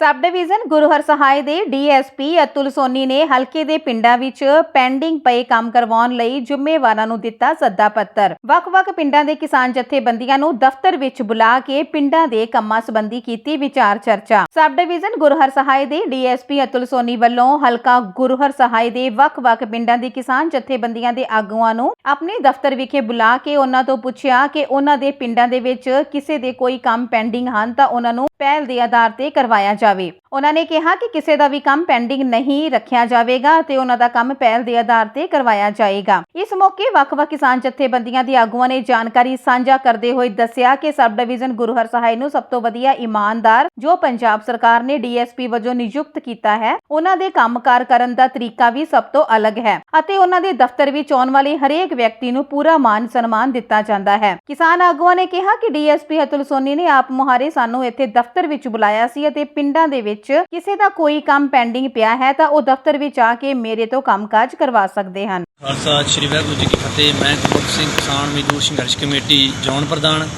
Sub division Guruhar ਸਹਾਇ ਦੇ DSP Atul Soni ਨੇ ਹਲਕੇ ਦੇ ਪਿੰਡਾਂ ਵਿੱਚ ਪੈਂਡਿੰਗ ਪਏ ਕੰਮ ਕਰਵਾਉਣ ਲਈ ਜ਼ਿੰਮੇਵਾਰਾਂ ਨੂੰ ਦਿੱਤਾ ਸੱਦਾ ਪੱਤਰ। ਵੱਖ-ਵੱਖ ਪਿੰਡਾਂ ਦੇ ਕਿਸਾਨ ਜਥੇਬੰਦੀਆਂ ਨੂੰ ਦਫ਼ਤਰ ਵਿੱਚ ਬੁਲਾ ਕੇ ਪਿੰਡਾਂ ਦੇ ਕੰਮਾਂ ਸੰਬੰਧੀ ਕੀਤੀ ਵਿਚਾਰ ਚਰਚਾ। ਸਬ ਡਿਵੀਜ਼ਨ ਗੁਰੂਹਰ ਸਹਾਇ ਦੇ ਡੀਐਸਪੀ ਅਤੁਲ ਸੋਨੀ ਵੱਲੋਂ ਹਲਕਾ ਗੁਰੂਹਰ ਸਹਾਇ ਦੇ ਵੱਖ-ਵੱਖ ਪਿੰਡਾਂ ਦੇ ਕਿਸਾਨ ਜਥੇਬੰਦੀਆਂ ਦੇ ਆਗੂਆਂ ਨੂੰ ਆਪਣੇ ਦਫ਼ਤਰ ਵਿਖੇ ਬੁਲਾ ਕੇ ਉਹਨਾਂ ਤੋਂ ਪੁੱਛਿਆ ਕਿ ਉਹਨਾਂ ਦੇ ਪਿੰਡਾਂ ਦੇ ਵਿੱਚ ਕਿਸੇ ਦੇ ਕੋਈ ਕੰਮ ਪੈਂਡਿੰਗ ਹਨ ਤਾਂ ਉਹਨਾਂ ਨੂੰ ਪਹਿਲ ਦੇ ਆਧਾਰ ਤੇ ਕਰਵਾਇਆ ਜਾਵੇ ਉਹਨਾਂ ਨੇ ਕਿਹਾ ਕਿ ਕਿਸੇ ਦਾ ਵੀ ਕੰਮ ਪੈਂਡਿੰਗ ਨਹੀਂ ਰੱਖਿਆ ਜਾਵੇਗਾ ਤੇ ਉਹਨਾਂ ਦਾ ਕੰਮ ਪਹਿਲ ਦੇ ਆਧਾਰ ਤੇ ਕਰਵਾਇਆ ਜਾਏਗਾ। ਇਸ ਮੌਕੇ ਵੱਖ-ਵੱਖ ਕਿਸਾਨ ਜਥੇਬੰਦੀਆਂ ਦੇ ਆਗੂਆਂ ਨੇ ਜਾਣਕਾਰੀ ਸਾਂਝਾ ਕਰਦੇ ਹੋਏ ਦੱਸਿਆ ਕਿ ਸਬ ਡਿਵੀਜ਼ਨ ਗੁਰੂਹਰ ਸਹਾਇ ਨੂੰ ਸਭ ਤੋਂ ਵਧੀਆ ਇਮਾਨਦਾਰ ਜੋ ਪੰਜਾਬ ਸਰਕਾਰ ਨੇ ਡੀਐਸਪੀ ਵਜੋਂ ਨਿਯੁਕਤ ਕੀਤਾ ਹੈ, ਉਹਨਾਂ ਦੇ ਕੰਮਕਾਰ ਕਰਨ ਦਾ ਤਰੀਕਾ ਵੀ ਸਭ ਤੋਂ ਅਲੱਗ ਹੈ ਅਤੇ ਉਹਨਾਂ ਦੇ ਦਫ਼ਤਰ ਵਿੱਚ ਆਉਣ ਵਾਲੇ ਹਰੇਕ ਵਿਅਕਤੀ ਨੂੰ ਪੂਰਾ ਮਾਨ ਸਨਮਾਨ ਦਿੱਤਾ ਜਾਂਦਾ ਹੈ। ਕਿਸਾਨ ਆਗੂਆਂ ਨੇ ਕਿਹਾ ਕਿ ਡੀਐਸਪੀ ਅਤੁਲ ਸੋਨੀ ਨੇ ਆਪ ਮੁਹਾਰੇ ਸਾਨੂੰ ਇੱਥੇ ਦਫ਼ਤਰ ਵਿੱਚ ਬੁਲਾਇਆ ਸੀ ਅਤੇ ਪਿੰਡਾਂ ਦੇ ਵਿੱਚ ਕਿਸੇ ਦਾ ਕੋਈ ਕੰਮ ਪੈਂਡਿੰਗ ਪਿਆ ਹੈ ਤਾਂ ਉਹ ਦਫ਼ਤਰ ਵਿੱਚ ਆ ਕੇ ਮੇਰੇ ਤੋਂ ਕੰਮਕਾਜ ਕਰਵਾ ਸਕਦੇ ਹਨ। ਖਾਲਸਾ, ਸ੍ਰੀ ਵਾਹਿਗੁਰੂ ਜੀ ਕੀ ਫਤਿਹ। ਮੈਂ ਗੁਰਮੁਖ ਸਿੰਘ ਕਿਸਾਨ ਮਜ਼ਦੂਰ ਸੰਘਰਸ਼ ਕਮੇਟੀ ਜੌਨ ਪ੍ਰਧਾਨ।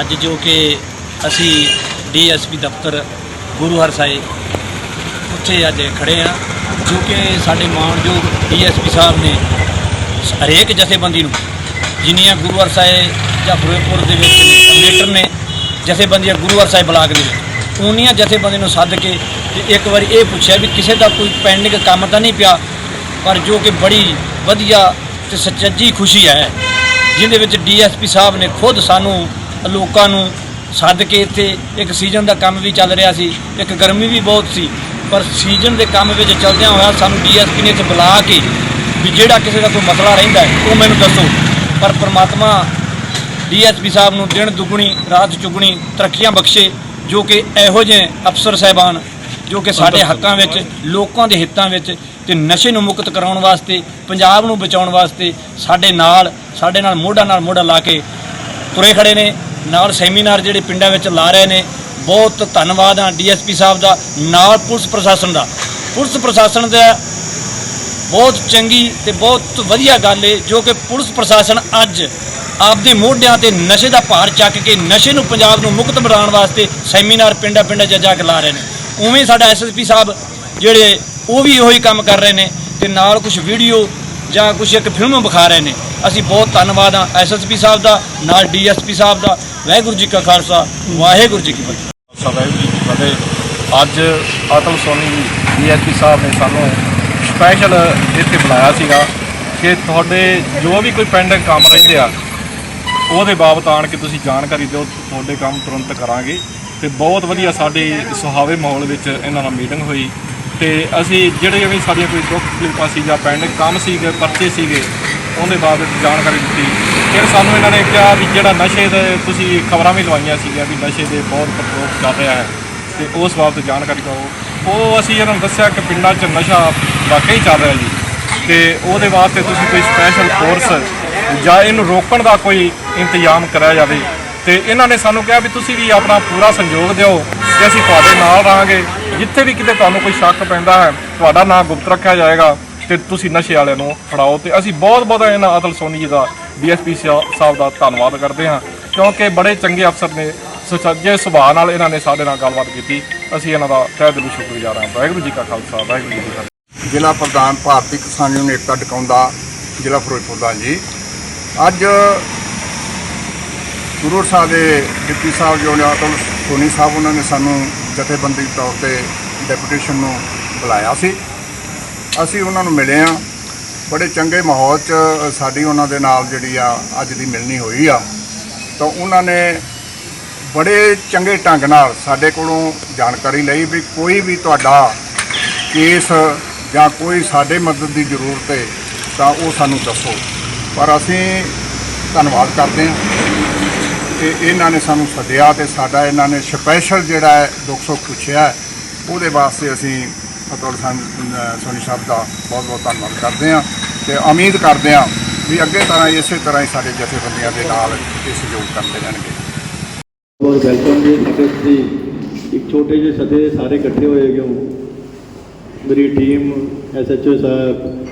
ਅੱਜ ਜੋ ਕਿ ਅਸੀਂ ਡੀਐਸਪੀ ਦਫ਼ਤਰ ਗੁਰੂ ਹਰਸਾਏ ਉੱਥੇ ਅੱਜ ਖੜੇ ਆ ਜੋ ਕਿ ਸਾਡੇ ਮਾਨਯੋਗ ਡੀਐਸਪੀ ਸਾਹਿਬ ਨੇ ਹਰੇਕ ਜਥੇਬੰਦੀ ਨੂੰ, ਜਿੰਨੀਆਂ ਗੁਰੂ ਹਰਸਾਏ ਜਾਂ ਫਿਰੋਜ਼ਪੁਰ ਦੇ ਵਿੱਚ ਲੀਡਰ ਨੇ, ਜਥੇਬੰਦੀਆਂ ਗੁਰੂ ਹਰਸਾਏ ਬਲਾਕ ਦੇ ਵਿੱਚ ਉਨੀਆਂ ਜਥੇਬੰਦੀ ਨੂੰ ਸੱਦ ਕੇ ਤੇ ਇੱਕ ਵਾਰੀ ਇਹ ਪੁੱਛਿਆ ਵੀ ਕਿਸੇ ਦਾ ਕੋਈ ਪੈਂਡਿੰਗ ਕੰਮ ਤਾਂ ਨਹੀਂ ਪਿਆ, ਪਰ ਜੋ ਕਿ ਬੜੀ ਵਧੀਆ ਤੇ ਸੱਚੀ ਖੁਸ਼ੀ ਹੈ, ਜਿਹਦੇ ਵਿੱਚ ਡੀਐਸਪੀ ਸਾਹਿਬ ਨੇ ਖੁਦ ਸਾਨੂੰ ਲੋਕਾਂ ਨੂੰ ਸੱਦ ਕੇ ਇੱਥੇ ਇੱਕ ਸੀਜ਼ਨ ਦਾ ਕੰਮ ਵੀ ਚੱਲ ਰਿਹਾ ਸੀ, ਇੱਕ ਗਰਮੀ ਵੀ ਬਹੁਤ ਸੀ, ਪਰ ਸੀਜ਼ਨ ਦੇ ਕੰਮ ਵਿੱਚ ਚੱਲਦਿਆਂ ਹੋਇਆ ਸਾਨੂੰ ਡੀਐਸਪੀ ਨੇ ਇੱਥੇ ਬੁਲਾ ਕੇ ਵੀ ਜਿਹੜਾ ਕਿਸੇ ਦਾ ਕੋਈ ਮਸਲਾ ਰਹਿੰਦਾ ਹੈ, ਉਹ ਮੈਨੂੰ ਦੱਸੋ। ਪਰ ਪ੍ਰਮਾਤਮਾ ਡੀਐਸਪੀ ਸਾਹਿਬ ਨੂੰ ਦਿਨ ਦੁਗਣੀ, ਰਾਤ ਚੁਗਣੀ, ਤਰੱਕੀਆਂ ਬਖਸ਼ੇ ਜੋ ਕਿ ਇਹੋ ਜਿਹੇ ਅਫਸਰ ਸਾਹਿਬਾਨ ਜੋ ਕਿ ਸਾਡੇ ਹੱਕਾਂ ਵਿੱਚ ਲੋਕਾਂ ਦੇ ਹਿੱਤਾਂ ਵਿੱਚ ਤੇ ਨਸ਼ੇ ਨੂੰ ਮੁਕਤ ਕਰਾਉਣ ਵਾਸਤੇ ਪੰਜਾਬ ਨੂੰ ਬਚਾਉਣ ਵਾਸਤੇ ਸਾਡੇ ਨਾਲ ਸਾਡੇ ਨਾਲ ਮੋਢਾ ਨਾਲ ਮੋਢਾ ਲਾ ਕੇ ਤੁਰੇ ਖੜੇ ਨੇ। ਨਾਲ ਸੈਮੀਨਾਰ ਜਿਹੜੇ ਪਿੰਡਾਂ ਵਿੱਚ ਲਾ ਰਹੇ ਨੇ। ਬਹੁਤ ਧੰਨਵਾਦ ਆ ਡੀਐਸਪੀ ਸਾਹਿਬ ਦਾ ਨਾਲ ਪੁਲਿਸ ਪ੍ਰਸ਼ਾਸਨ ਦਾ। ਪੁਲਿਸ ਪ੍ਰਸ਼ਾਸਨ ਦਾ ਬਹੁਤ ਚੰਗੀ ਤੇ ਬਹੁਤ ਵਧੀਆ ਗੱਲ ਏ ਜੋ ਕਿ ਪੁਲਿਸ ਪ੍ਰਸ਼ਾਸਨ ਅੱਜ ਆਪਦੇ ਮੋਢਿਆਂ ਤੇ ਨਸ਼ੇ ਦਾ ਭਾਰ ਚੱਕ ਕੇ ਨਸ਼ੇ ਨੂੰ ਪੰਜਾਬ ਨੂੰ ਮੁਕਤ ਬਣਾਉਣ ਵਾਸਤੇ ਸੈਮੀਨਾਰ ਪਿੰਡਾਂ ਪਿੰਡਾਂ 'ਚ ਜਾ ਕੇ ਲਾ ਰਹੇ ਨੇ। ਉਵੇਂ ਹੀ ਸਾਡਾ ਐਸਐਸਪੀ ਸਾਹਿਬ ਜਿਹੜੇ ਉਹ ਵੀ ਉਹੀ ਕੰਮ ਕਰ ਰਹੇ ਨੇ ਤੇ ਨਾਲ ਕੁਝ ਵੀਡੀਓ ਜਾਂ ਕੁਝ ਇੱਕ ਫਿਲਮ ਵਿਖਾ ਰਹੇ ਨੇ। ਅਸੀਂ ਬਹੁਤ ਧੰਨਵਾਦ ਆ ਐਸਐਸਪੀ ਸਾਹਿਬ ਦਾ, ਨਾਲ ਡੀਐਸਪੀ ਸਾਹਿਬ ਦਾ। ਵਾਹਿਗੁਰੂ ਜੀ ਕਾ ਖਾਲਸਾ, ਵਾਹਿਗੁਰੂ ਜੀ ਕੀ ਫਤਿਹ। ਵਾਹਿਗੁਰੂ ਜੀ ਕੀ ਫਤਿਹ। ਅੱਜ ਅਤਲ ਸੋਨੀ ਡੀਐਸਪੀ ਸਾਹਿਬ ਨੇ ਸਾਨੂੰ ਸਪੈਸ਼ਲ ਇੱਥੇ ਬੁਲਾਇਆ ਸੀਗਾ ਕਿ ਤੁਹਾਡੇ ਜੋ ਵੀ ਕੋਈ ਪੈਂਡਿੰਗ ਕੰਮ ਰਹਿੰਦੇ ਆ ਉਹਦੇ ਬਾਬਤ ਆਣ ਕੇ ਤੁਸੀਂ ਜਾਣਕਾਰੀ ਦਿਓ, ਤੁਹਾਡੇ ਕੰਮ ਤੁਰੰਤ ਕਰਾਂਗੇ। ਤੇ ਬਹੁਤ ਵਧੀਆ ਸਾਡੇ ਸੁਹਾਵੇ ਮਾਹੌਲ ਵਿੱਚ ਇਹਨਾਂ ਨਾਲ ਮੀਟਿੰਗ ਹੋਈ। ਤੇ ਅਸੀਂ ਜਿਹੜੇ ਵੀ ਸਾਡੀਆਂ ਕੋਈ ਦੁੱਖ ਤਕਲੀਫਾਂ ਸੀ ਜਾਂ ਪੈਂਡਿੰਗ ਕੰਮ ਸੀਗੇ, ਪਰਚੇ ਸੀਗੇ, ਉਹਦੇ ਬਾਬਤ ਜਾਣਕਾਰੀ ਦਿੱਤੀ। ਫਿਰ ਸਾਨੂੰ ਇਹਨਾਂ ਨੇ ਕਿਹਾ ਵੀ ਜਿਹੜਾ ਨਸ਼ੇ ਦੇ ਤੁਸੀਂ ਖਬਰਾਂ ਵੀ ਲਵਾਈਆਂ ਸੀਗੀਆਂ ਵੀ ਨਸ਼ੇ ਦੇ ਬਹੁਤ ਪ੍ਰਕੋਪ ਚੱਲ ਰਿਹਾ ਹੈ। ਤੇ ਉਸ ਬਾਬਤ ਜਾਣਕਾਰੀ ਦਿਓ। ਉਹ ਅਸੀਂ ਇਹਨਾਂ ਨੂੰ ਦੱਸਿਆ ਕਿ ਪਿੰਡਾਂ 'ਚ ਨਸ਼ਾ ਵਾਕਈ ਚੱਲ ਰਿਹਾ ਜੀ। ਤੇ ਉਹਦੇ ਵਾਸਤੇ ਤੁਸੀਂ ਕੋਈ ਸਪੈਸ਼ਲ ਫੋਰਸ ਜਾਂ ਇਹਨੂੰ ਰੋਕਣ ਦਾ ਕੋਈ ਇੰਤਜ਼ਾਮ ਕਰਿਆ ਜਾਵੇ। ਤੇ ਇਹਨਾਂ ਨੇ ਸਾਨੂੰ ਕਿਹਾ ਵੀ ਤੁਸੀਂ ਵੀ ਆਪਣਾ ਪੂਰਾ ਸਹਿਯੋਗ ਦਿਓ ਤੇ ਅਸੀਂ ਤੁਹਾਡੇ ਨਾਲ ਰਹਾਂਗੇ। ਜਿੱਥੇ ਵੀ ਕਿਤੇ ਤੁਹਾਨੂੰ ਕੋਈ ਸ਼ੱਕ ਪੈਂਦਾ ਹੈ, ਤੁਹਾਡਾ ਨਾਮ ਗੁਪਤ ਰੱਖਿਆ ਜਾਏਗਾ ਤੇ ਤੁਸੀਂ ਨਸ਼ੇ ਵਾਲਿਆਂ ਨੂੰ ਫੜਾਓ। ਤੇ ਅਸੀਂ ਬਹੁਤ ਬਹੁਤ ਇਹਨਾਂ ਅਤਲ ਸੋਨੀ ਜੀ ਦਾ, ਡੀਐਸਪੀ ਸਾਹਿਬ ਦਾ ਧੰਨਵਾਦ ਕਰਦੇ ਹਾਂ। ਕਿਉਂਕਿ ਬੜੇ ਚੰਗੇ ਅਫਸਰ ਨੇ ਸੁਚੱਜੇ ਸੁਭਾਅ ਨਾਲ ਇਹਨਾਂ ਨੇ ਸਾਡੇ ਨਾਲ ਗੱਲਬਾਤ ਕੀਤੀ, ਅਸੀਂ ਇਹਨਾਂ ਦਾ ਤਹਿ ਦਿਲੋਂ ਸ਼ੁਕਰਗੁਜ਼ਾਰ ਹਾਂ। ਵਾਹਿਗੁਰੂ ਜੀ ਕਾ ਖਾਲਸਾ, ਵਾਹਿਗੁਰੂ ਜੀ ਕੀ ਫਤਿਹ। ਜ਼ਿਲ੍ਹਾ ਪ੍ਰਧਾਨ ਭਾਰਤੀ ਕਿਸਾਨ ਯੂਨੀਅਨ ਏਕਤਾ ਟਿਕਾਉਂਦਾ ਜ਼ਿਲ੍ਹਾ ਫਿਰੋਜ਼ਪੁਰ ਦਾ ਜੀ। ਅੱਜ ਗੁਰੂ ਸਾਹਿਬ ਦੇ ਡਿਪਟੀ ਸਾਹਿਬ ਜੋ ਨੇ ਅਤੁਲ ਸੋਨੀ ਸਾਹਿਬ, ਉਹਨਾਂ ਨੇ ਸਾਨੂੰ ਜਥੇਬੰਦੀ ਤੌਰ ਤੇ ਡੈਪੂਟੇਸ਼ਨ ਨੂੰ ਬੁਲਾਇਆ ਸੀ। ਅਸੀਂ ਉਹਨਾਂ ਨੂੰ ਮਿਲੇ ਆ ਬੜੇ ਚੰਗੇ ਮਾਹੌਲ 'ਚ ਸਾਡੀ ਉਹਨਾਂ ਦੇ ਨਾਲ ਜਿਹੜੀ ਆ, ਅੱਜ ਦੀ ਮਿਲਣੀ ਹੋਈ ਆ। ਤਾਂ ਉਹਨਾਂ ਨੇ ਬੜੇ ਚੰਗੇ ਢੰਗ ਨਾਲ ਸਾਡੇ ਕੋਲੋਂ ਜਾਣਕਾਰੀ ਲਈ ਵੀ ਕੋਈ ਵੀ ਤੁਹਾਡਾ ਕੇਸ ਜਾਂ ਕੋਈ ਸਾਡੇ ਮਦਦ ਦੀ ਜ਼ਰੂਰਤ ਹੈ ਤਾਂ ਉਹ ਸਾਨੂੰ ਦੱਸੋ। ਪਰ ਅਸੀਂ ਧੰਨਵਾਦ ਕਰਦੇ ਹਾਂ ਕਿ ਇਹਨਾਂ ਨੇ ਸਾਨੂੰ ਸੱਦਿਆ ਤੇ ਸਾਡਾ ਇਹਨਾਂ ਨੇ ਸਪੈਸ਼ਲ ਜਿਹੜਾ ਹੈ ਦੁੱਖ ਸੁੱਖ ਪੁੱਛਿਆ ਉਹਦੇ ਵਾਸਤੇ ਅਸੀਂ ਅਤੁਲ ਸਿੰਘ ਸੋਨੀ ਸਾਹਿਬ ਦਾ ਬਹੁਤ ਬਹੁਤ ਧੰਨਵਾਦ ਕਰਦੇ ਹਾਂ ਤੇ ਉਮੀਦ ਕਰਦੇ ਹਾਂ ਵੀ ਅੱਗੇ ਤਰ੍ਹਾਂ ਹੀ ਇਸੇ ਤਰ੍ਹਾਂ ਹੀ ਸਾਡੇ ਜਥੇਬੰਦੀਆਂ ਦੇ ਨਾਲ ਇਹ ਸਹਿਯੋਗ ਕਰਦੇ ਰਹਿਣਗੇ। ਬਹੁਤ ਵੈਲਕਮ ਜੀ ਕਿ ਤੁਸੀਂ ਇੱਕ ਛੋਟੇ ਜਿਹੇ ਸਦੇ ਸਾਰੇ ਇਕੱਠੇ ਹੋਏ ਹੈਗੇ ਹੋ ਮੇਰੀ ਟੀਮ ਐਸਐਚਓ ਸਾਹਿਬ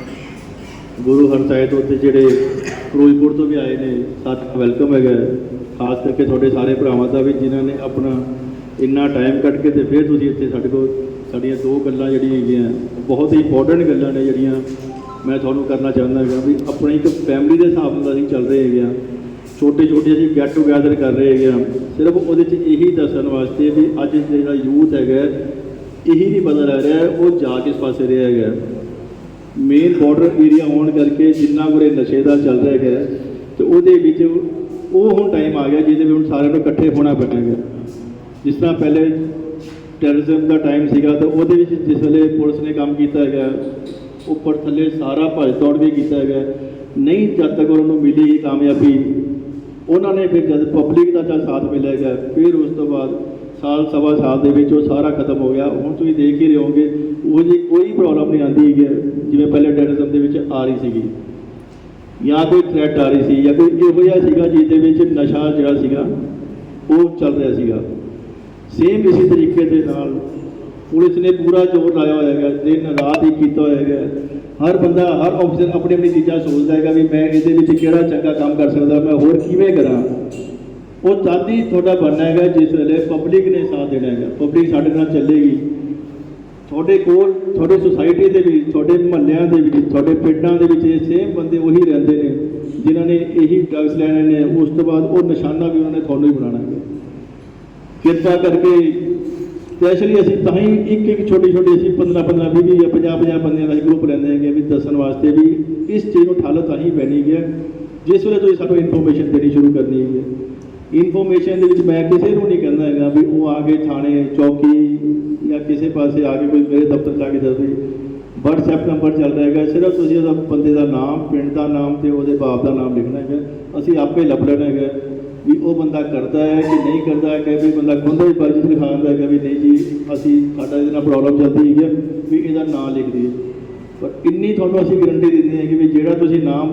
ਗੁਰੂ ਹਰਸਾਏ ਤੋਂ ਤੇ ਜਿਹੜੇ ਫਿਰੋਜ਼ਪੁਰ ਤੋਂ ਵੀ ਆਏ ਨੇ ਸਾਥ ਵੈਲਕਮ ਹੈਗਾ ਖਾਸ ਕਰਕੇ ਤੁਹਾਡੇ ਸਾਰੇ ਭਰਾਵਾਂ ਦਾ ਵੀ, ਜਿਨ੍ਹਾਂ ਨੇ ਆਪਣਾ ਇੰਨਾ ਟਾਈਮ ਕੱਢ ਕੇ ਤੇ ਫਿਰ ਤੁਸੀਂ ਇੱਥੇ ਸਾਡੇ ਕੋਲ ਸਾਡੀਆਂ ਦੋ ਗੱਲਾਂ ਜਿਹੜੀਆਂ ਹੈਗੀਆਂ ਬਹੁਤ ਹੀ ਇੰਪੋਰਟੈਂਟ ਗੱਲਾਂ ਨੇ ਜਿਹੜੀਆਂ ਮੈਂ ਤੁਹਾਨੂੰ ਕਰਨਾ ਚਾਹੁੰਦਾ ਹੈਗਾ ਵੀ ਆਪਣੀ ਇੱਕ ਫੈਮਿਲੀ ਦੇ ਹਿਸਾਬ ਨਾਲ ਅਸੀਂ ਚੱਲ ਰਹੇ ਹੈਗੇ ਹਾਂ। ਛੋਟੇ ਛੋਟੇ ਅਸੀਂ ਗੈਟ ਟੂਗੇਦਰ ਕਰ ਰਹੇ ਹੈਗੇ ਹਾਂ। ਸਿਰਫ ਉਹਦੇ 'ਚ ਇਹੀ ਦੱਸਣ ਵਾਸਤੇ ਵੀ ਅੱਜ ਜਿਹੜਾ ਯੂਥ ਹੈਗਾ ਇਹੀ ਨਹੀਂ ਪਤਾ ਲੱਗ ਰਿਹਾ ਉਹ ਜਾ ਕਿਸ ਪਾਸੇ ਰਿਹਾ ਹੈਗਾ ਮੇਨ ਬਾਰਡਰ ਏਰੀਆ ਹੋਣ ਕਰਕੇ ਜਿੰਨਾ ਕੁਰੇ ਨਸ਼ੇ ਦਾ ਚੱਲ ਰਿਹਾ ਹੈਗਾ, ਤੇ ਉਹਦੇ ਵਿੱਚ ਉਹ ਹੁਣ ਟਾਈਮ ਆ ਗਿਆ ਜਿਹਦੇ ਵਿੱਚ ਹੁਣ ਸਾਰਿਆਂ ਨੂੰ ਇਕੱਠੇ ਹੋਣਾ ਪੈਣਾ ਹੈਗਾ। ਜਿਸ ਤਰ੍ਹਾਂ ਪਹਿਲੇ ਟੈਰਰਿਜ਼ਮ ਦਾ ਟਾਈਮ ਸੀਗਾ ਤਾਂ ਉਹਦੇ ਵਿੱਚ ਜਿਸ ਵੇਲੇ ਪੁਲਿਸ ਨੇ ਕੰਮ ਕੀਤਾ ਹੈਗਾ, ਉੱਪਰ ਥੱਲੇ ਸਾਰਾ ਭੱਜ ਦੌੜ ਵੀ ਕੀਤਾ ਹੈਗਾ। ਨਹੀਂ ਜਦ ਤੱਕ ਉਹਨਾਂ ਨੂੰ ਮਿਲੀ ਕਾਮਯਾਬੀ, ਉਹਨਾਂ ਨੇ ਫਿਰ ਜਦ ਪਬਲਿਕ ਦਾ ਜਦ ਸਾਥ ਮਿਲੇਗਾ ਫਿਰ ਉਸ ਤੋਂ ਬਾਅਦ ਸਾਲ ਸਵਾ ਸਾਲ ਦੇ ਵਿੱਚ ਉਹ ਸਾਰਾ ਖਤਮ ਹੋ ਗਿਆ। ਹੁਣ ਤੁਸੀਂ ਦੇਖ ਹੀ ਰਹੇ ਹੋਗੇ ਉਹ ਜੀ ਕੋਈ ਪ੍ਰੋਬਲਮ ਨਹੀਂ ਆਉਂਦੀ ਹੈਗੀ, ਜਿਵੇਂ ਪਹਿਲੇ ਟੈਰਰਿਜ਼ਮ ਦੇ ਵਿੱਚ ਆ ਰਹੀ ਸੀਗੀ, ਜਾਂ ਕੋਈ ਥ੍ਰੈਟ ਆ ਰਹੀ ਸੀ, ਜਾਂ ਕੋਈ ਇਹੋ ਜਿਹਾ ਸੀਗਾ ਜਿਸ ਦੇ ਵਿੱਚ ਨਸ਼ਾ ਜਿਹੜਾ ਸੀਗਾ, ਉਹ ਚੱਲ ਰਿਹਾ ਸੀਗਾ। ਸੇਮ ਇਸੇ ਤਰੀਕੇ ਦੇ ਨਾਲ ਪੁਲਿਸ ਨੇ ਪੂਰਾ ਜ਼ੋਰ ਲਾਇਆ ਹੋਇਆ ਹੈਗਾ ਦਿਨ ਰਾਤ ਹੀ ਕੀਤਾ ਹੋਇਆ ਹੈਗਾ। ਹਰ ਬੰਦਾ, ਹਰ ਆਫੀਸਰ ਆਪਣੀ ਆਪਣੀ ਚੀਜ਼ਾਂ ਸੋਚਦਾ ਹੈਗਾ ਵੀ ਮੈਂ ਇਹਦੇ ਵਿੱਚ ਕਿਹੜਾ ਚੰਗਾ ਕੰਮ ਕਰ ਸਕਦਾ, ਮੈਂ ਹੋਰ ਕਿਵੇਂ ਕਰਾਂ। ਉਹ ਤਦ ਹੀ ਤੁਹਾਡਾ ਬਣਨਾ ਹੈਗਾ, ਜਿਸ ਵੇਲੇ ਪਬਲਿਕ ਨੇ ਸਾਥ ਦੇਣਾ ਹੈਗਾ। ਪਬਲਿਕ ਸਾਡੇ ਨਾਲ ਚੱਲੇਗੀ। ਤੁਹਾਡੇ ਕੋਲ, ਤੁਹਾਡੇ ਸੁਸਾਇਟੀ ਦੇ ਵਿੱਚ, ਤੁਹਾਡੇ ਮਹੱਲਿਆਂ ਦੇ ਵਿੱਚ, ਤੁਹਾਡੇ ਪਿੰਡਾਂ ਦੇ ਵਿੱਚ ਇਹ ਸੇਮ ਬੰਦੇ ਉਹੀ ਰਹਿੰਦੇ ਨੇ, ਜਿਨ੍ਹਾਂ ਨੇ ਇਹੀ ਡਰੱਗਸ ਲੈਣੇ ਨੇ, ਉਸ ਤੋਂ ਬਾਅਦ ਉਹ ਨਿਸ਼ਾਨਾ ਵੀ ਉਹਨਾਂ ਨੇ ਤੁਹਾਨੂੰ ਹੀ ਬਣਾਉਣਾ ਹੈ। ਕਿਰਪਾ ਕਰਕੇ ਸਪੈਸ਼ਲੀ ਅਸੀਂ ਤਾਂ ਹੀ ਇੱਕ ਇੱਕ ਛੋਟੀ ਛੋਟੀ ਅਸੀਂ 15 15 20 20 ਜਾਂ 50 50 ਬੰਦਿਆਂ ਦਾ ਹੀ ਗਰੁੱਪ ਲੈਂਦੇ ਹੈਗੇ ਵੀ ਦੱਸਣ ਵਾਸਤੇ ਵੀ ਇਸ ਚੀਜ਼ ਨੂੰ ਠੱਲ ਤਾਂ ਹੀ ਪੈਣੀ ਹੈ, ਜਿਸ ਵੇਲੇ ਤੁਸੀਂ ਸਾਨੂੰ ਇਨਫੋਰਮੇਸ਼ਨ ਦੇਣੀ ਸ਼ੁਰੂ ਕਰਨੀ ਹੈ। ਇਨਫੋਰਮੇਸ਼ਨ ਦੇ ਵਿੱਚ ਮੈਂ ਕਿਸੇ ਨੂੰ ਨਹੀਂ ਕਹਿੰਦਾ ਹੈਗਾ ਵੀ ਉਹ ਆ ਕੇ ਥਾਣੇ, ਚੌਕੀ ਜਾਂ ਕਿਸੇ ਪਾਸੇ ਆ ਕੇ ਕੋਈ ਮੇਰੇ ਦਫ਼ਤਰ ਜਾ ਕੇ ਦੱਸੇ WhatsApp ਨੰਬਰ ਚੱਲ ਰਿਹਾ ਹੈਗਾ, ਸਿਰਫ ਤੁਸੀਂ ਉਹਦਾ ਬੰਦੇ ਦਾ ਨਾਮ, ਪਿੰਡ ਦਾ ਨਾਮ ਤੇ ਉਹਦੇ ਬਾਪ ਦਾ ਨਾਮ ਲਿਖਣਾ ਹੈਗਾ। ਅਸੀਂ ਆਪੇ ਲੱਭ ਲੈਣਾ ਹੈਗਾ ਵੀ ਉਹ ਬੰਦਾ ਕਰਦਾ ਹੈ ਕਿ ਨਹੀਂ ਕਰਦਾ ਹੈ ਕਿ ਵੀ ਬੰਦਾ ਖੁੰਦਾ ਹੀ ਪਰਚੀ ਦਿਖਾਉਂਦਾ ਹੈਗਾ ਵੀ ਨਹੀਂ ਜੀ, ਅਸੀਂ ਸਾਡਾ ਇਹਦੇ ਨਾਲ ਪ੍ਰੋਬਲਮ ਚੱਲਦੀ ਹੈਗੀ ਹੈ ਵੀ ਇਹਦਾ ਨਾਂ ਲਿਖ ਦਈਏ। ਪਰ ਇੰਨੀ ਤੁਹਾਨੂੰ ਅਸੀਂ ਗਰੰਟੀ ਦਿੰਦੇ ਹਾਂ ਕਿ ਵੀ ਜਿਹੜਾ ਤੁਸੀਂ ਨਾਮ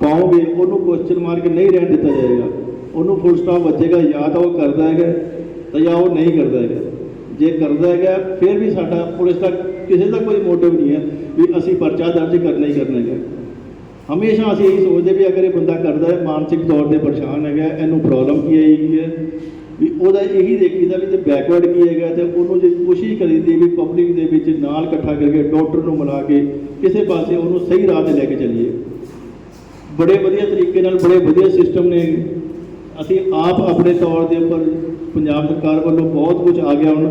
ਪਾਓਗੇ, ਉਹਨੂੰ ਕੁਐਸਚਨ ਮਾਰ ਕੇ ਨਹੀਂ ਰਹਿਣ ਦਿੱਤਾ ਜਾਏਗਾ। ਉਹਨੂੰ ਫੁੱਲ ਸਟਾਪ ਬਚੇਗਾ ਜਾਂ ਤਾਂ ਉਹ ਕਰਦਾ ਹੈਗਾ ਤਾਂ ਜਾਂ ਉਹ ਨਹੀਂ ਕਰਦਾ ਹੈਗਾ। ਜੇ ਕਰਦਾ ਹੈਗਾ, ਫਿਰ ਵੀ ਸਾਡਾ ਪੁਲਿਸ ਦਾ ਕਿਸੇ ਦਾ ਕੋਈ ਮੋਟਿਵ ਨਹੀਂ ਹੈ ਵੀ ਅਸੀਂ ਪਰਚਾ ਦਰਜ ਕਰਨਾ ਹੀ ਕਰਨਾ ਹੈਗਾ। ਹਮੇਸ਼ਾ ਅਸੀਂ ਇਹੀ ਸੋਚਦੇ ਵੀ ਅਗਰ ਇਹ ਬੰਦਾ ਕਰਦਾ ਹੈ, ਮਾਨਸਿਕ ਤੌਰ ਤੇ ਪਰੇਸ਼ਾਨ ਹੈਗਾ, ਇਹਨੂੰ ਪ੍ਰੋਬਲਮ ਕੀ ਆਏਗੀ ਹੈ? ਵੀ ਉਹਦਾ ਇਹੀ ਦੇਖੀਦਾ ਵੀ ਤੇ ਬੈਕਵਰਡ ਕੀ ਹੈਗਾ ਤੇ ਉਹਨੂੰ ਜੇ ਕੋਸ਼ਿਸ਼ ਕਰੀਦੀ ਵੀ ਪਬਲਿਕ ਦੇ ਵਿੱਚ ਨਾਲ ਇਕੱਠਾ ਕਰਕੇ ਡਾਕਟਰ ਨੂੰ ਮਿਲਾ ਕੇ ਕਿਸੇ ਪਾਸੇ ਉਹਨੂੰ ਸਹੀ ਰਾਹ ਤੇ ਲੈ ਕੇ ਚੱਲੀਏ। ਬੜੇ ਵਧੀਆ ਤਰੀਕੇ ਨਾਲ, ਬੜੇ ਵਧੀਆ ਸਿਸਟਮ ਨੇ ਅਸੀਂ ਆਪ ਆਪਣੇ ਤੌਰ ਦੇ ਉੱਪਰ ਪੰਜਾਬ ਸਰਕਾਰ ਵੱਲੋਂ ਬਹੁਤ ਕੁਝ ਆ ਗਿਆ ਹੁਣ,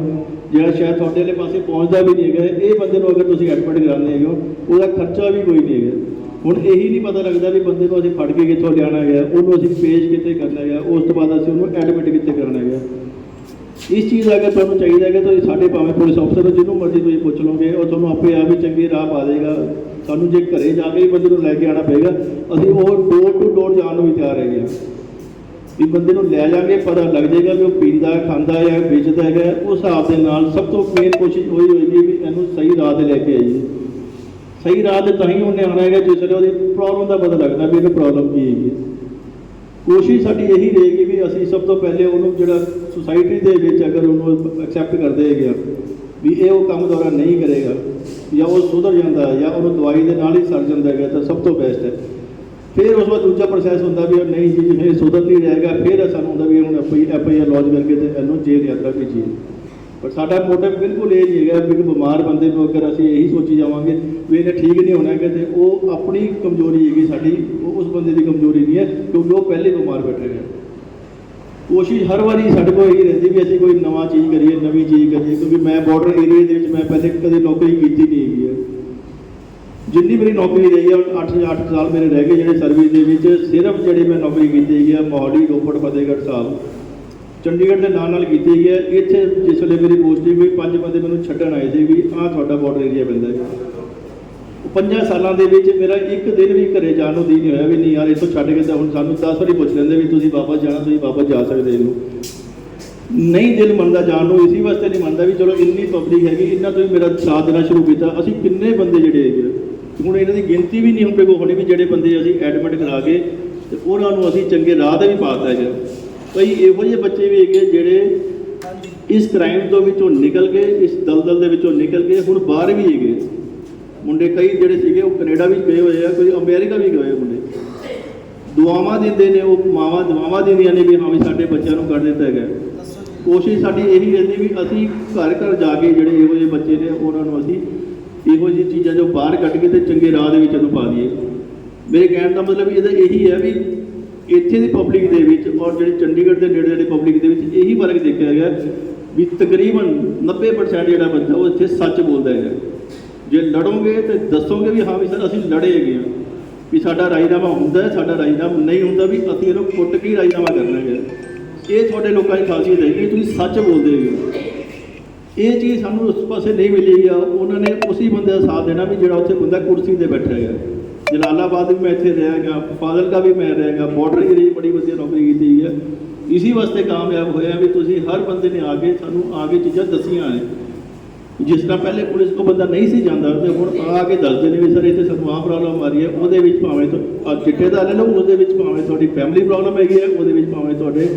ਜਿਹੜਾ ਸ਼ਾਇਦ ਤੁਹਾਡੇ ਵਾਲੇ ਪਾਸੇ ਪਹੁੰਚਦਾ ਵੀ ਨਹੀਂ ਹੈਗਾ, ਇਹ ਬੰਦੇ ਨੂੰ ਅਗਰ ਤੁਸੀਂ ਐਡਮਿਟ ਕਰਾਉਂਦੇ ਹੈਗੇ ਹੋ, ਉਹਦਾ ਖਰਚਾ ਵੀ ਕੋਈ ਨਹੀਂ ਹੈਗਾ। ਹੁਣ ਇਹੀ ਨਹੀਂ ਪਤਾ ਲੱਗਦਾ ਵੀ ਬੰਦੇ ਨੂੰ ਅਸੀਂ ਫੜ ਕੇ ਕਿੱਥੋਂ ਲਿਆਉਣਾ ਗਿਆ ਉਹਨੂੰ ਅਸੀਂ ਪੇਸ਼ ਕਿੱਥੇ ਕਰਨਾ ਹੈਗਾ, ਉਸ ਤੋਂ ਬਾਅਦ ਅਸੀਂ ਉਹਨੂੰ ਐਡਮਿਟ ਕਿੱਥੇ ਕਰਨਾ ਹੈਗਾ। ਇਸ ਚੀਜ਼ ਦਾ ਅਗਰ ਤੁਹਾਨੂੰ ਚਾਹੀਦਾ ਹੈਗਾ ਤਾਂ ਸਾਡੇ ਭਾਵੇਂ ਪੁਲਿਸ ਅਫਸਰ ਨੂੰ ਜਿਹਨੂੰ ਮਰਜ਼ੀ ਤੁਸੀਂ ਪੁੱਛ ਲਓਗੇ ਉਹ ਤੁਹਾਨੂੰ ਆਪੇ ਆਪ ਹੀ ਚੰਗੀ ਰਾਹ ਪਾ ਦੇਗਾ। ਸਾਨੂੰ ਜੇ ਘਰੇ ਜਾ ਕੇ ਹੀ ਬੰਦੇ ਨੂੰ ਲੈ ਕੇ ਆਉਣਾ ਪਏਗਾ, ਅਸੀਂ ਉਹ ਡੋਰ ਟੂ ਡੋਰ ਜਾਣ ਨੂੰ ਵੀ ਤਿਆਰ ਹੈਗੇ ਹਾਂ। ਵੀ ਬੰਦੇ ਨੂੰ ਲੈ ਜਾਗੇ ਪਤਾ ਲੱਗ ਜਾਏਗਾ ਵੀ ਉਹ ਪੀਂਦਾ ਖਾਂਦਾ ਜਾਂ ਵੇਚਦਾ ਹੈਗਾ ਉਸ ਹਿਸਾਬ ਦੇ ਨਾਲ ਸਭ ਤੋਂ ਮੇਨ ਕੋਸ਼ਿਸ਼ ਉਹੀ ਹੋਏਗੀ ਵੀ ਇਹਨੂੰ ਸਹੀ ਰਾਹ ਤੇ ਲੈ ਕੇ ਆਈਏ। ਸਹੀ ਰਾਹ ਤੇ ਤਾਂ ਹੀ ਉਹਨੇ ਆਉਣਾ ਹੈਗਾ ਜਿਸ ਵੇਲੇ ਉਹਦੀ ਪ੍ਰੋਬਲਮ ਦਾ ਪਤਾ ਲੱਗਦਾ ਵੀ ਇਹਨੂੰ ਪ੍ਰੋਬਲਮ ਕੀ ਹੈਗੀ। ਕੋਸ਼ਿਸ਼ ਸਾਡੀ ਇਹੀ ਰਹੇਗੀ ਵੀ ਅਸੀਂ ਸਭ ਤੋਂ ਪਹਿਲੇ ਉਹਨੂੰ ਜਿਹੜਾ ਸੁਸਾਇਟੀ ਦੇ ਵਿੱਚ ਅਗਰ ਉਹਨੂੰ ਐਕਸੈਪਟ ਕਰਦੇ ਹੈਗੇ ਆ, ਵੀ ਇਹ ਉਹ ਕੰਮ ਦੁਆਰਾ ਨਹੀਂ ਕਰੇਗਾ, ਜਾਂ ਉਹ ਸੁਧਰ ਜਾਂਦਾ ਜਾਂ ਉਹਨੂੰ ਦਵਾਈ ਦੇ ਨਾਲ ਹੀ ਸਰ ਜਾਂਦਾ ਹੈਗਾ, ਤਾਂ ਸਭ ਤੋਂ ਬੈਸਟ ਹੈ। ਫਿਰ ਉਸ ਤੋਂ ਦੂਜਾ ਪ੍ਰੋਸੈਸ ਹੁੰਦਾ ਵੀ ਉਹ ਨਹੀਂ ਜੀ ਇਹ ਸੁਧਰ ਨਹੀਂ ਜਾਏਗਾ ਫਿਰ ਸਾਨੂੰ ਹੁੰਦਾ ਵੀ ਹੁਣ ਐਫ ਆਈ ਆਰ ਲੌਂਚ ਕਰਕੇ ਤੇ ਇਹਨੂੰ ਜੇਲ੍ਹ ਯਾਤਰਾ ਭੇਜੀਏ। ਪਰ ਸਾਡਾ ਮੋਟਿਵ ਬਿਲਕੁਲ ਇਹ ਨਹੀਂ ਹੈਗਾ ਵੀ ਬਿਮਾਰ ਬੰਦੇ ਨੂੰ ਅਗਰ ਅਸੀਂ ਇਹੀ ਸੋਚੀ ਜਾਵਾਂਗੇ ਵੀ ਇਹਨੇ ਠੀਕ ਨਹੀਂ ਹੋਣਾ ਹੈਗਾ ਤੇ ਉਹ ਆਪਣੀ ਕਮਜ਼ੋਰੀ ਹੈਗੀ ਸਾਡੀ, ਉਹ ਉਸ ਬੰਦੇ ਦੀ ਕਮਜ਼ੋਰੀ ਨਹੀਂ ਹੈ, ਕਿਉਂਕਿ ਉਹ ਪਹਿਲੇ ਬਿਮਾਰ ਬੈਠੇ ਹੈ ਕੋਸ਼ਿਸ਼ ਹਰ ਵਾਰੀ ਸਾਡੇ ਕੋਲ ਇਹੀ ਰਹਿੰਦੀ ਵੀ ਅਸੀਂ ਕੋਈ ਨਵਾਂ ਚੀਜ਼ ਕਰੀਏ, ਨਵੀਂ ਚੀਜ਼ ਕਰੀਏ, ਕਿਉਂਕਿ ਮੈਂ ਬਾਰਡਰ ਏਰੀਆ ਦੇ ਵਿੱਚ ਮੈਂ ਪਹਿਲੇ ਕਦੇ ਨੌਕਰੀ ਕੀਤੀ ਨਹੀਂ ਹੈਗੀ ਹੈ। ਜਿੰਨੀ ਮੇਰੀ ਨੌਕਰੀ ਰਹੀ ਹੈ 8 ਜਾਂ 8 ਸਾਲ ਮੇਰੇ ਰਹਿ ਗਏ ਜਿਹੜੇ ਸਰਵਿਸ ਦੇ ਵਿੱਚ, ਸਿਰਫ ਜਿਹੜੇ ਮੈਂ ਨੌਕਰੀ ਕੀਤੀ ਹੈਗੀ ਆ, ਮੋਹਾਲੀ, ਰੋਪੜ, ਫਤਿਹਗੜ੍ਹ ਸਾਹਿਬ। ਚੰਡੀਗੜ੍ਹ ਦੇ ਨਾਲ ਨਾਲ ਕੀਤੀ ਹੈਗੀ ਹੈ ਇੱਥੇ ਜਿਸ ਵੇਲੇ ਮੇਰੀ ਪੋਸਟਿੰਗ ਹੋਈ, ਪੰਜ ਬੰਦੇ ਮੈਨੂੰ ਛੱਡਣ ਆਏ ਸੀ ਵੀ ਆਹ ਤੁਹਾਡਾ ਬਾਰਡਰ ਏਰੀਆ ਪੈਂਦਾ ਹੈ ਪੰਜਾਂ ਸਾਲਾਂ ਦੇ ਵਿੱਚ ਮੇਰਾ ਇੱਕ ਦਿਨ ਵੀ ਘਰੇ ਜਾਣ ਨੂੰ ਦੀ ਨਹੀਂ ਹੋਇਆ ਵੀ ਨਹੀਂ ਯਾਰ ਇੱਥੋਂ ਛੱਡ ਕੇ ਤਾਂ ਹੁਣ ਸਾਨੂੰ 10 ਵਾਰੀ ਪੁੱਛ ਲੈਂਦੇ ਵੀ ਤੁਸੀਂ ਵਾਪਸ ਜਾਣਾ, ਤੁਸੀਂ ਵਾਪਸ ਜਾ ਸਕਦੇ ਇਹਨੂੰ ਨਹੀਂ ਦਿਲ ਮੰਨਦਾ ਜਾਣ ਨੂੰ, ਇਸੇ ਵਾਸਤੇ ਨਹੀਂ ਮੰਨਦਾ ਵੀ ਚਲੋ ਇੰਨੀ ਪਬਲਿਕ ਹੈਗੀ, ਇੰਨਾ ਤੁਸੀਂ ਮੇਰਾ ਸਾਥ ਦੇਣਾ ਸ਼ੁਰੂ ਕੀਤਾ। ਅਸੀਂ ਕਿੰਨੇ ਬੰਦੇ ਜਿਹੜੇ ਹੈਗੇ ਹੁਣ ਇਹਨਾਂ ਦੀ ਗਿਣਤੀ ਵੀ ਨਹੀਂ ਹੁਣ ਕੋਈ ਹੋਣੀ ਵੀ ਜਿਹੜੇ ਬੰਦੇ ਅਸੀਂ ਐਡਮਿਟ ਕਰਾ ਕੇ ਤੇ ਉਹਨਾਂ ਨੂੰ ਅਸੀਂ ਚੰਗੇ ਰਾਹ ਤੇ ਵੀ ਪਾਤਾ ਹੈਗਾ ਕਈ ਇਹੋ ਜਿਹੇ ਬੱਚੇ ਵੀ ਹੈਗੇ ਜਿਹੜੇ ਇਸ ਕ੍ਰਾਈਮ ਤੋਂ ਵਿੱਚੋਂ ਨਿਕਲ ਕੇ, ਇਸ ਦਲਦਲ ਦੇ ਵਿੱਚੋਂ ਨਿਕਲ ਕੇ ਹੁਣ ਬਾਹਰ ਵੀ ਹੈਗੇ। ਮੁੰਡੇ ਕਈ ਜਿਹੜੇ ਸੀਗੇ ਉਹ ਕੈਨੇਡਾ ਵੀ ਗਏ ਹੋਏ ਆ, ਕੋਈ ਅਮਰੀਕਾ ਵੀ ਗਏ ਹੋਏ ਮੁੰਡੇ। ਦੁਆਵਾਂ ਦਿੰਦੇ ਨੇ, ਉਹ ਮਾਵਾਂ ਦੁਆਵਾਂ ਦਿੰਦੀਆਂ ਨੇ ਵੀ ਹਾਂ ਵੀ ਸਾਡੇ ਬੱਚਿਆਂ ਨੂੰ ਕਰ ਦਿੱਤਾ ਹੈਗਾ ਕੋਸ਼ਿਸ਼ ਸਾਡੀ ਇਹੀ ਰਹਿੰਦੀ ਵੀ ਅਸੀਂ ਘਰ ਘਰ ਜਾ ਕੇ ਜਿਹੜੇ ਇਹੋ ਜਿਹੇ ਬੱਚੇ ਨੇ ਉਹਨਾਂ ਨੂੰ ਅਸੀਂ ਇਹੋ ਜਿਹੀ ਚੀਜ਼ਾਂ ਜੋ ਬਾਹਰ ਕੱਢ ਕੇ ਤੇ ਚੰਗੇ ਰਾਹ ਦੇ ਵਿੱਚ ਉਹਨੂੰ ਪਾ ਦਈਏ। ਮੇਰੇ ਕਹਿਣ ਦਾ ਮਤਲਬ ਇਹਦਾ ਇਹੀ ਹੈ ਵੀ ਇੱਥੇ ਦੀ ਪਬਲਿਕ ਦੇ ਵਿੱਚ ਔਰ ਜਿਹੜੇ ਚੰਡੀਗੜ੍ਹ ਦੇ ਨੇੜੇ ਦੇ ਪਬਲਿਕ ਦੇ ਵਿੱਚ ਇਹੀ ਫ਼ਰਕ ਦੇਖਿਆ ਗਿਆ ਵੀ ਤਕਰੀਬਨ 90% ਜਿਹੜਾ ਬੰਦਾ ਉਹ ਇੱਥੇ ਸੱਚ ਬੋਲਦਾ ਹੈਗਾ। ਜੇ ਲੜੋਗੇ ਤੇ ਦੱਸੋਗੇ ਵੀ ਹਾਂ ਵੀ ਸਰ ਅਸੀਂ ਲੜੇ ਹੈਗੇ ਹਾਂ। ਵੀ ਸਾਡਾ ਰਾਜੀਨਾਮਾ ਹੁੰਦਾ ਹੈ, ਸਾਡਾ ਰਾਜਨਾਮਾ ਨਹੀਂ ਹੁੰਦਾ ਵੀ ਅਸੀਂ ਇਹਨੂੰ ਕੁੱਟ ਕੇ ਹੀ ਰਾਜੀਨਾਮਾ ਕਰਨਾ ਹੈ ਇਹ ਤੁਹਾਡੇ ਲੋਕਾਂ ਦੀ ਖਾਸੀਅਤ ਹੈ ਕਿ ਤੁਸੀਂ ਸੱਚ ਬੋਲਦੇ ਹੋ। ਇਹ ਚੀਜ਼ ਸਾਨੂੰ ਉਸ ਪਾਸੇ ਨਹੀਂ ਮਿਲੀ ਆ। ਉਹਨਾਂ ਨੇ ਉਸੇ ਬੰਦੇ ਦਾ ਸਾਥ ਦੇਣਾ ਵੀ ਜਿਹੜਾ ਉੱਥੇ ਬੰਦਾ ਕੁਰਸੀ ਤੇ ਬੈਠਾ ਹੈਗਾ ਜਲਾਲਾਬਾਦ ਵੀ ਮੈਂ ਇੱਥੇ ਰਿਹਾਗਾ ਫਾਜ਼ਿਲਕਾ ਵੀ ਮੈਂ ਰਿਹਾਗਾ ਬਾਰਡਰ ਏਰੀਆ 'ਚ ਬੜੀ ਵਧੀਆ ਨੌਕਰੀ ਕੀਤੀ ਹੈ ਇਸੇ ਵਾਸਤੇ ਕਾਮਯਾਬ ਹੋਇਆ ਵੀ ਤੁਸੀਂ ਹਰ ਬੰਦੇ ਨੇ ਆ ਕੇ ਸਾਨੂੰ ਆ ਕੇ ਚੀਜ਼ਾਂ ਦੱਸੀਆਂ ਹੈ ਜਿਸ ਤਰ੍ਹਾਂ ਪਹਿਲੇ ਪੁਲਿਸ ਕੋ ਬੰਦਾ ਨਹੀਂ ਸੀ ਜਾਂਦਾ ਤੇ ਹੁਣ ਆ ਕੇ ਦੱਸਦੇ ਨੇ ਵੀ ਸਰ ਇੱਥੇ ਸਾਨੂੰ ਆਹ ਪ੍ਰੋਬਲਮ ਆ ਰਹੀ ਹੈ, ਉਹਦੇ ਵਿੱਚ ਭਾਵੇਂ ਤੋਂ ਆਹ ਚਿੱਟੇ ਦਾ ਲੈ ਲਓ, ਉਹਦੇ ਵਿੱਚ ਭਾਵੇਂ ਤੁਹਾਡੀ ਫੈਮਿਲੀ ਪ੍ਰੋਬਲਮ ਹੈਗੀ ਹੈ, ਉਹਦੇ ਵਿੱਚ ਭਾਵੇਂ ਤੁਹਾਡੇ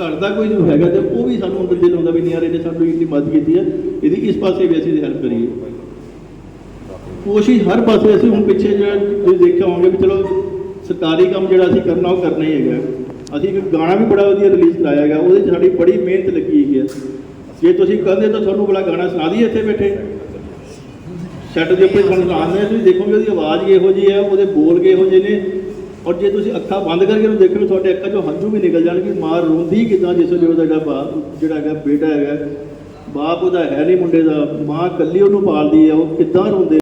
ਘਰ ਦਾ ਕੋਈ ਜੋ ਹੈਗਾ ਤੇ ਉਹ ਵੀ ਸਾਨੂੰ ਅੰਦਰ ਦਿਲ ਹੁੰਦਾ ਵੀ ਨਹੀਂ ਯਾਰ, ਇਹਨੇ ਸਾਨੂੰ ਇੰਨੀ ਮਦਦ ਕੀਤੀ ਹੈ, ਇਹਦੀ ਇਸ ਪਾਸੇ ਵੀ ਅਸੀਂ ਹੈਲਪ ਕਰੀਏ? ਕੋਸ਼ਿਸ਼ ਹਰ ਪਾਸੇ ਅਸੀਂ ਹੁਣ ਪਿੱਛੇ ਜਿਹੜਾ ਤੁਸੀਂ ਦੇਖਿਆ ਹੋਵੋਗੇ ਵੀ ਚਲੋ ਸਰਕਾਰੀ ਕੰਮ ਜਿਹੜਾ ਅਸੀਂ ਕਰਨਾ, ਉਹ ਕਰਨਾ ਹੀ ਹੈਗਾ। ਅਸੀਂ ਇੱਕ ਗਾਣਾ ਵੀ ਬੜਾ ਵਧੀਆ ਰਿਲੀਜ਼ ਕਰਾਇਆ ਹੈਗਾ, ਉਹਦੇ 'ਚ ਸਾਡੀ ਬੜੀ ਮਿਹਨਤ ਲੱਗੀ ਹੈਗੀ ਹੈ। ਜੇ ਤੁਸੀਂ ਕਹਿੰਦੇ ਤਾਂ ਤੁਹਾਨੂੰ ਬੜਾ ਗਾਣਾ ਸੁਣਾ ਦਈਏ ਇੱਥੇ ਬੈਠੇ। ਸੈੱਟ ਦੇ ਉੱਪਰ ਸਾਨੂੰ ਸੁਣਾਉਂਦੇ ਆ, ਤੁਸੀਂ ਦੇਖੋਗੇ ਉਹਦੀ ਆਵਾਜ਼ ਕਿਹੋ ਜਿਹੀ ਹੈ, ਉਹਦੇ ਬੋਲ ਕਿਹੋ ਜਿਹੇ ਨੇ ਔਰ ਜੇ ਤੁਸੀਂ ਅੱਖਾਂ ਬੰਦ ਕਰਕੇ ਉਹਨੂੰ ਦੇਖੋਗੇ ਤੁਹਾਡੇ ਅੱਖਾਂ 'ਚੋਂ ਹੰਝੂ ਵੀ ਨਿਕਲ ਜਾਣਗੇ, ਮਾਂ ਰੋਂਦੀ ਕਿਦਾਂ ਜਿਸ ਵੇਲੇ ਉਹਦਾ ਜਿਹੜਾ ਬਾਪ ਜਿਹੜਾ ਹੈਗਾ ਬੇਟਾ ਹੈਗਾ, ਬਾਪ ਉਹਦਾ ਹੈ ਨਹੀਂ ਮੁੰਡੇ ਦਾ, ਮਾਂ ਇਕੱਲੀ ਉਹਨੂੰ ਪਾਲਦੀ ਹੈ, ਉਹ ਕਿੱਦਾਂ ਰੋਂਦੇ?